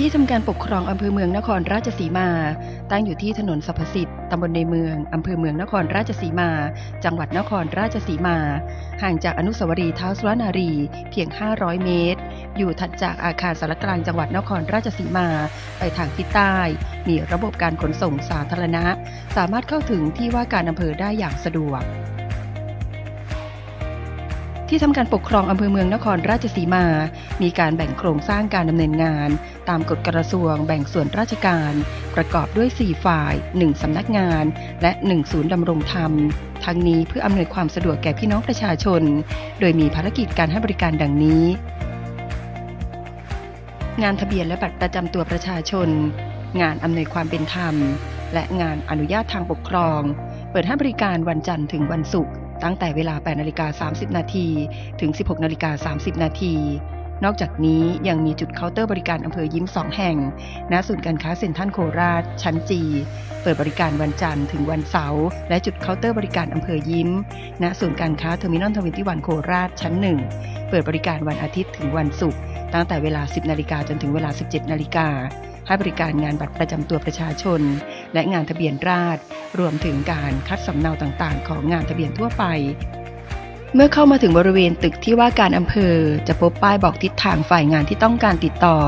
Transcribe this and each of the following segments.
ที่ทำการปกครองอำเภอเมืองนครราชสีมา ตั้งอยู่ที่ถนนสรรพสิทธิ์ตำบลในเมืองอำเภอเมืองนครราชสีมา จังหวัดนครราชสีมา ห่างจากอนุสาวรีย์ท้าวสุรนารีเพียง 500 เมตร อยู่ถัดจากอาคารสารกลางจังหวัดนครราชสีมา ไปทางทิศใต้ มีระบบการขนส่งสาธารณะ สามารถเข้าถึงที่ว่าการอำเภอได้อย่างสะดวก ที่ทำการปกครองอำเภอเมืองนครราชสีมา มีการแบ่งโครงสร้างการดำเนินงาน ตามกฎกระทรวง แบ่งส่วนราชการ ประกอบด้วย 4 ฝ่าย 1สำนักงาน และ 1 ศูนย์ดำรงธรรม ทั้งนี้เพื่ออำนวยความสะดวกแก่พี่น้องประชาชน โดยมีภารกิจการให้บริการดังนี้ งานทะเบียนและบัตรประจำตัวประชาชน งานอำนวยความเป็นธรรม และงานอนุญาตทางปกครอง เปิดให้บริการวันจันทร์ถึงวันศุกร์ ตั้งแต่เวลา 8 นาฬิกา 30 นาที ถึง 16 นาฬิกา 30 นาที นอกจากนี้ยังมีจุดเคาน์เตอร์บริการอำเภอยิ้ม 2 แห่ง ณ ศูนย์การค้าเซ็นทรัลโคราช ชั้นจี เปิดบริการวันจันทร์ถึงวันเสาร์ และจุดเคาน์เตอร์บริการอำเภอยิ้ม ณ ศูนย์การค้าเทอร์มินอลทเวนตี้วันโคราช ชั้น 1 เปิดบริการวันอาทิตย์ถึงวันศุกร์ ตั้งแต่เวลา 10 นาฬิกาจนถึงเวลา 17 นาฬิกาให้บริการงานบัตรประจำตัวประชาชน และงานทะเบียนราษฎรรวมถึงการคัดสำเนาต่างๆ ของงานทะเบียนทั่วไป เมื่อเข้ามาถึงบริเวณตึกที่ว่าการอำเภอ จะพบป้ายบอกทิศทางฝ่ายงานที่ต้องการติดต่อ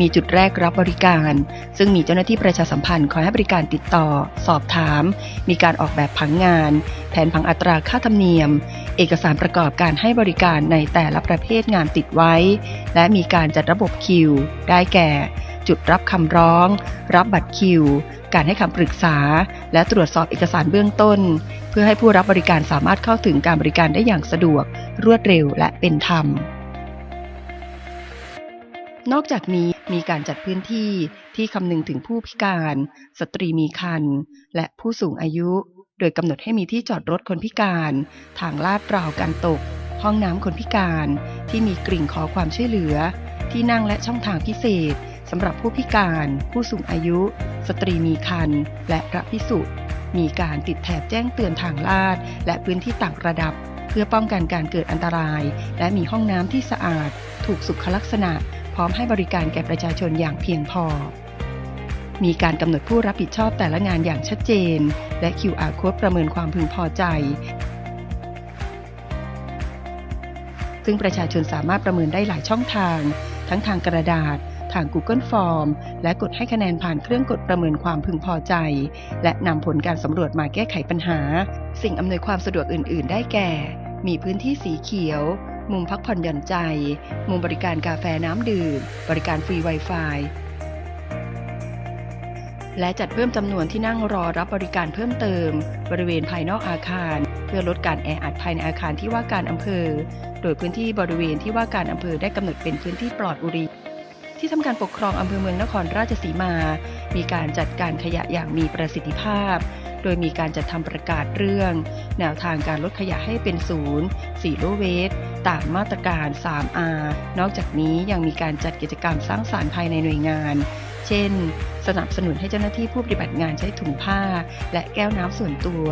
มีจุดแรกรับบริการ ซึ่งมีเจ้าหน้าที่ประชาสัมพันธ์คอยให้บริการติดต่อ สอบถาม มีการออกแบบผังงาน แผนผังอัตราค่าธรรมเนียม เอกสารประกอบการให้บริการในแต่ละประเภทงานติดไว้ และมีการจัดระบบคิว ได้แก่ จุดรับคำร้อง รับบัตรคิว การให้คำปรึกษา และตรวจสอบเอกสารเบื้องต้น เพื่อให้ผู้รับบริการสามารถเข้าถึงการบริการได้อย่างสะดวก รวดเร็วและเป็นธรรม นอกจากนี้มีการจัดพื้นที่ที่คำนึงถึงผู้พิการ สตรีมีครรภ์และผู้สูงอายุ โดยกำหนดให้มีที่จอดรถคนพิการ ทางลาดราวการตก ห้องน้ำคนพิการ ที่มีกริ่งขอความช่วยเหลือ ที่นั่งและช่องทางพิเศษ สำหรับผู้พิการ ผู้สูงอายุ สตรีมีครรภ์และพระพิสุมีการติดแถบแจ้งเตือนทางลาด และพื้นที่ต่างระดับ เพื่อป้องกันการเกิดอันตราย และมีห้องน้ำที่สะอาด ถูกสุขลักษณะ พร้อมให้บริการแก่ประชาชนอย่างเพียงพอ มีการกำหนดผู้รับผิดชอบแต่ละงานอย่างชัดเจน และ QR code ประเมินความพึงพอใจซึ่งประชาชนสามารถประเมินได้หลายช่องทาง ทั้งทางกระดาษ ทาง Google Form และกดให้คะแนนผ่านเครื่องกดประเมินความพึงพอใจ และนำผลการสำรวจมาแก้ไขปัญหา สิ่งอำนวยความสะดวกอื่น ๆ ได้แก่ มีพื้นที่สีเขียว มุมพักผ่อนหย่อนใจ มุมบริการกาแฟน้ำดื่ม บริการฟรี Wi-Fi และจัดเพิ่มจำนวนที่นั่งรอรับบริการเพิ่มเติม บริเวณภายนอกอาคาร เพื่อลดการแออัดภายในอาคารที่ว่าการอำเภอ โดยพื้นที่บริเวณที่ว่าการอำเภอได้กำหนดเป็นพื้นที่ปลอดบุรี ที่ทำการปกครองอำเภอเมืองนครราชสีมา มีการจัดการขยะอย่างมีประสิทธิภาพ โดยมีการจัดทำประกาศเรื่อง แนวทางการลดขยะให้เป็นศูนย์สีโลเวสตามมาตรการ 3R นอกจากนี้ยังมีการจัดกิจกรรมสร้างสารรค์ภายในหน่วยงาน เช่น สนับสนุนให้เจ้าหน้าที่ผู้ปฏิบัติงานใช้ถุงผ้า และแก้วน้ำส่วนตัว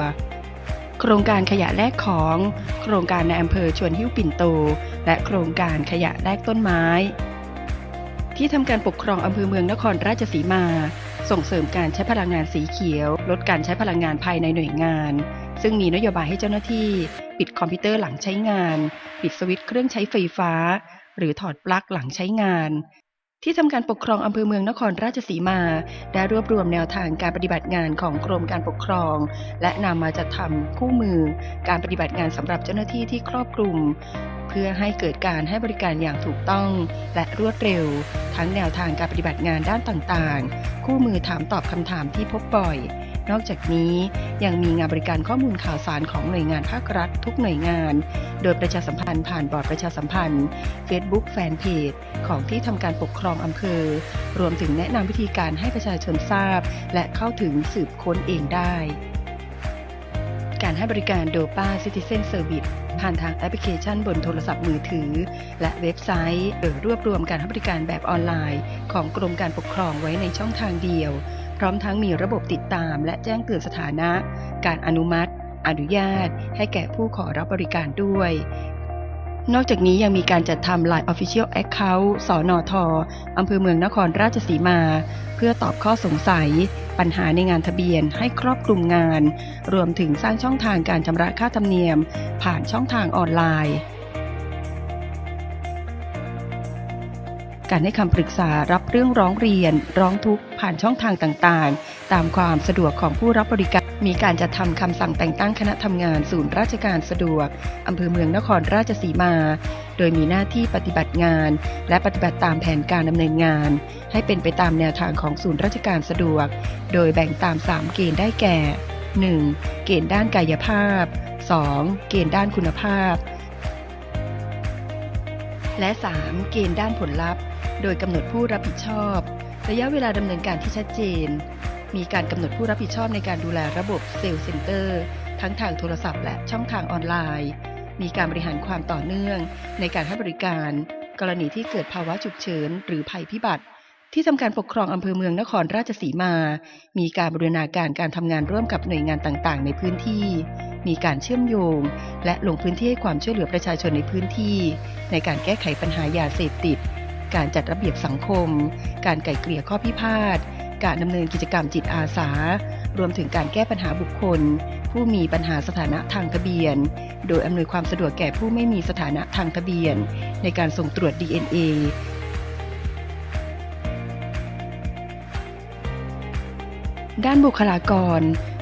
โครงการขยะแลกของ โครงการในอำเภอชวนหิ้วปิ่นโต และโครงการขยะแลกต้นไม้ ที่ทำการปกครองอำเภอเมืองนครราชสีมา ส่งเสริมการใช้พลังงานสีเขียว ลดการใช้พลังงานภายในหน่วยงาน ซึ่งมีนโยบายให้เจ้าหน้าที่ ปิดคอมพิวเตอร์หลังใช้งาน ปิดสวิตช์เครื่องใช้ไฟฟ้า หรือถอดปลั๊กหลังใช้งาน ที่ทำการปกครองอำเภอเมืองนครราชสีมา ได้รวบรวมแนวทางการปฏิบัติงานของกรมการปกครอง และนำมาจัดทำคู่มือ การปฏิบัติงานสำหรับเจ้าหน้าที่ที่ครอบคลุม เพื่อให้เกิดการให้บริการอย่างถูกต้อง และรวดเร็ว ทั้งแนวทางการปฏิบัติงานด้านต่างๆ คู่มือถามตอบคำถามที่พบบ่อย นอกจากนี้ยังมีงานบริการข้อมูลข่าวสารของหน่วยงานภาครัฐทุกหน่วยงาน โดยประชาสัมพันธ์ผ่านบอร์ดประชาสัมพันธ์ Facebook แฟนเพจของที่ทำการปกครองอำเภอ รวมถึงแนะนำวิธีการให้ประชาชนทราบ และเข้าถึงสืบค้นเองได้ การให้บริการโดป้าซิติเซนเซอร์วิสผ่านทางแอปพลิเคชันบนโทรศัพท์มือถือ และเว็บไซต์โดยรวบรวมการให้บริการแบบออนไลน์ ของกรมการปกครองไว้ในช่องทางเดียว พร้อมทั้งมีระบบติดตาม และแจ้งเตือนสถานะ การอนุมัติ อนุญาต ให้แก่ผู้ขอรับบริการด้วย นอกจากนี้ยังมีการจัดทำ Line Official Account สอนอทออำเภอเมืองนครราชสีมา เพื่อตอบข้อสงสัย ปัญหาในงานทะเบียนให้ครอบคลุมงาน รวมถึงสร้างช่องทางการชำระค่าธรรมเนียม ผ่านช่องทางออนไลน์ การให้คำปรึกษารับเรื่องร้องเรียน ร้องทุกข์ผ่านช่องทางต่างๆ ตามความสะดวกของผู้รับบริการ มีการจัดทำคำสั่งแต่งตั้งคณะทำงานศูนย์ราชการสะดวกอำเภอเมืองนครราชสีมา โดยมีหน้าที่ปฏิบัติงาน และปฏิบัติตามแผนการดำเนินงาน ให้เป็นไปตามแนวทางของศูนย์ราชการสะดวก โดยแบ่งตาม 3 เกณฑ์ได้แก่ 1. เกณฑ์ด้านกายภาพ 2. เกณฑ์ด้านคุณภาพ และ 3. เกณฑ์ด้านผลลัพธ์ โดยกำหนดผู้รับผิดชอบ ระยะเวลาดำเนินการที่ชัดเจน มีการกำหนดผู้รับผิดชอบในการดูแลระบบเซลล์เซ็นเตอร์ ทั้งทางโทรศัพท์และช่องทางออนไลน์ มีการบริหารความต่อเนื่อง ในการให้บริการ กรณีที่เกิดภาวะฉุกเฉิน หรือภัยพิบัติ ที่ทำการปกครองอำเภอเมืองนครราชสีมา มีการบริณาการการทำงานร่วมกับหน่วยงานต่างๆ ในพื้นที่มีการเชื่อมโยง และลงพื้นที่ให้ความช่วยเหลือประชาชนในพื้นที่ ในการแก้ไขปัญหายาเสพติด การจัดระเบียบสังคม การไกล่เกลี่ยข้อพิพาท การดำเนินกิจกรรมจิตอาสา รวมถึงการแก้ปัญหาบุคคล ผู้มีปัญหาสถานะทางทะเบียน โดยอำนวยความสะดวกแก่ผู้ไม่มีสถานะทางทะเบียน ในการส่งตรวจ DNA ด้านบุคลากร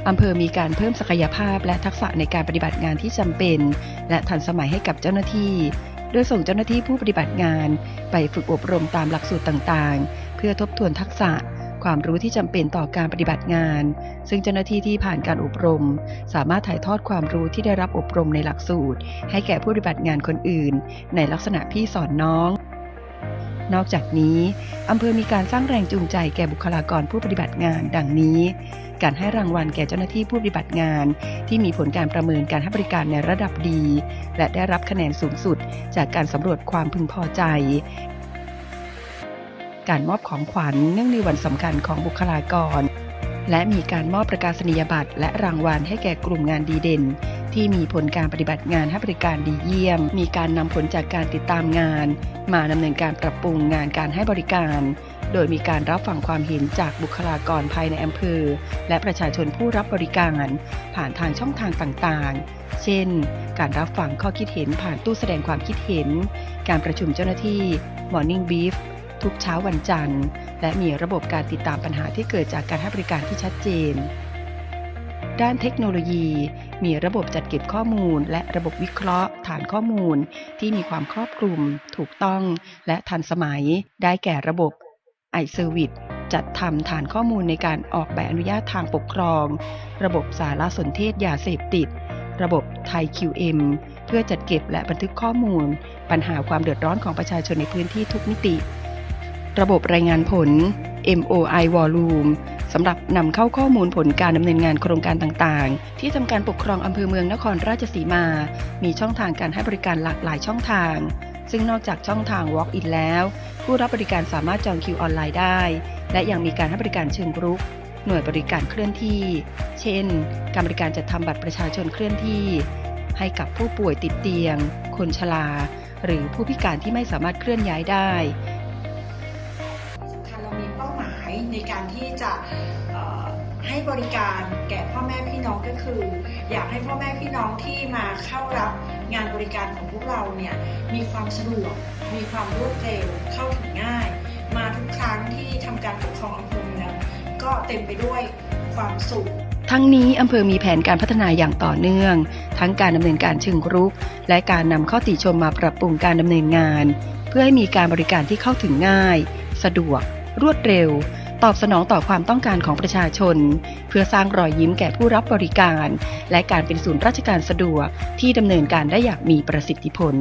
อำเภอมีการเพิ่มศักยภาพและทักษะในการปฏิบัติงานที่จำเป็น และทันสมัยให้กับเจ้าหน้าที่ โดยส่งเจ้าหน้าที่ผู้ปฏิบัติงาน ไปฝึกอบรมตามหลักสูตรต่างๆ เพื่อทบทวนทักษะความรู้ที่จำเป็นต่อการปฏิบัติงาน ซึ่งเจ้าหน้าที่ที่ผ่านการอบรม สามารถถ่ายทอดความรู้ที่ได้รับอบรมในหลักสูตร ให้แก่ผู้ปฏิบัติงานคนอื่น ในลักษณะพี่สอนน้อง นอกจากนี้อำเภอมีการสร้างแรงจูงใจแก่บุคลากรผู้ปฏิบัติงาน ดังนี้ การให้รางวัลแก่เจ้าหน้าที่ผู้ปฏิบัติงาน ที่มีผลการประเมินการให้บริการในระดับดี และได้รับคะแนนสูงสุด จากการสำรวจความพึงพอใจ การมอบของขวัญเนื่องในวันสำคัญของบุคลากร และมีการมอบประกาศนียบัตรและรางวัลให้แก่กลุ่มงานดีเด่น ที่มีผลการปฏิบัติงานให้บริการดีเยี่ยม มีการนำผลจากการติดตามงาน มาดำเนินการปรับปรุงงานการให้บริการ โดยมีการรับฟังความเห็นจากบุคลากรภายในอำเภอ และประชาชนผู้รับบริการ ผ่านทางช่องทางต่างๆ เช่น การรับฟังข้อคิดเห็นผ่านตู้แสดงความคิดเห็น การประชุมเจ้าหน้าที่ Morning Brief ทุกเช้าวันจันทร์ และมีระบบการติดตามปัญหาที่เกิดจากการให้บริการที่ชัดเจนด้านเทคโนโลยี มีระบบจัดเก็บข้อมูล และระบบวิเคราะห์ ฐานข้อมูล ที่มีความครอบคลุม ถูกต้อง และทันสมัย ได้แก่ระบบ iService จัดทำฐานข้อมูลในการออกใบอนุญาตทางปกครอง ระบบสารสนเทศยาเสพติด ระบบไทย QM เพื่อจัดเก็บและบันทึกข้อมูล ปัญหาความเดือดร้อนของประชาชนในพื้นที่ทุกมิติ ระบบรายงานผล MOI Volume สำหรับนำเข้าข้อมูลผลการดำเนินงานโครงการต่างๆ ที่ทำการปกครองอำเภอเมืองนครราชสีมา มีช่องทางการให้บริการหลากหลายช่องทาง ซึ่งนอกจากช่องทาง Walk-in แล้ว ผู้รับบริการสามารถจองคิวออนไลน์ได้ และยังมีการให้บริการเชิงรุก หน่วยบริการเคลื่อนที่ เช่น การบริการจัดทำบัตรประชาชนเคลื่อนที่ ให้กับผู้ป่วยติดเตียง คนชราหรือผู้พิการที่ไม่สามารถเคลื่อนย้ายได้ การที่จะให้บริการแก่พ่อแม่พี่น้องก็คือ อยากให้พ่อแม่พี่น้องที่มาเข้ารับงานบริการของพวกเราเนี่ยมีความสะดวกมีความรวดเร็วเข้าถึงง่าย มาทุกครั้งที่ทำการปกครองอำเภอเมืองก็เต็มไปด้วยความสุขทั้งนี้อำเภอมีแผนการพัฒนาอย่างต่อเนื่อง ทั้งการดำเนินการเชิงรุก และการนำข้อติชมมาปรับปรุงการดำเนินงาน เพื่อให้มีการบริการที่เข้าถึงง่าย สะดวก รวดเร็ว ตอบสนองต่อความต้องการของประชาชน เพื่อสร้างรอยยิ้มแก่ผู้รับบริการ และการเป็นศูนย์ราชการสะดวกที่ดำเนินการได้อย่างมีประสิทธิผล